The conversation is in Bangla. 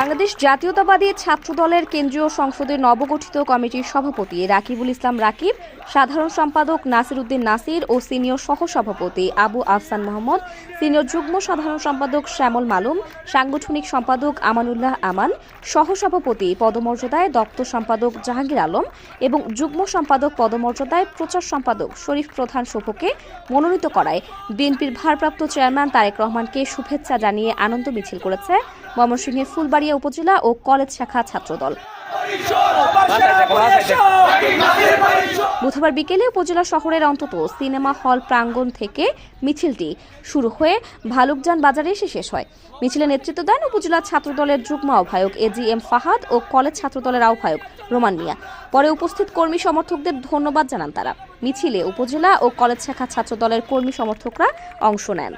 বাংলাদেশ জাতীয়তাবাদী ছাত্র দলের কেন্দ্রীয় সংসদের নবগঠিত কমিটির সভাপতি রাকিবুল ইসলাম রাকিব, সাধারণ সম্পাদক নাসির উদ্দিন নাসির ও সিনিয়র সহসভাপতি আবু আফসান মোহাম্মদ, সিনিয়র যুগ্ম সাধারণ সম্পাদক শ্যামল মালুম, সাংগঠনিক সম্পাদক আমানুল্লাহ আমান, সহসভাপতি পদমর্যাদায় দপ্তর সম্পাদক জাহাঙ্গীর আলম এবং যুগ্ম সম্পাদক পদমর্যাদায় প্রচার সম্পাদক শরীফ প্রধান শুভকে মনোনীত করায় বিএনপির ভারপ্রাপ্ত চেয়ারম্যান তারেক রহমানকে শুভেচ্ছা জানিয়ে আনন্দ মিছিল করেছে। ময়মনসিংহের ফুলবাড়িয়া উপজেলা ও কলেজ শাখা ছাত্রদল। বুধবার বিকেলে উপজেলা শহরের অন্তত সিনেমা হল প্রাঙ্গণ থেকে মিছিলটি শুরু হয়ে ভালুকজান বাজারে এসে শেষ হয়। মিছিলে নেতৃত্ব দেন উপজেলা ছাত্রদলের যুগ্ম আহ্বায়ক এজি এম ফাহাদ ও কলেজ ছাত্রদলের আহ্বায়ক রোমান মিয়া। পরে উপস্থিত কর্মী সমর্থকদের ধন্যবাদ জানান তারা। মিছিলে উপজেলা ও কলেজ শাখা ছাত্রদলের কর্মী সমর্থকরা অংশ নেন।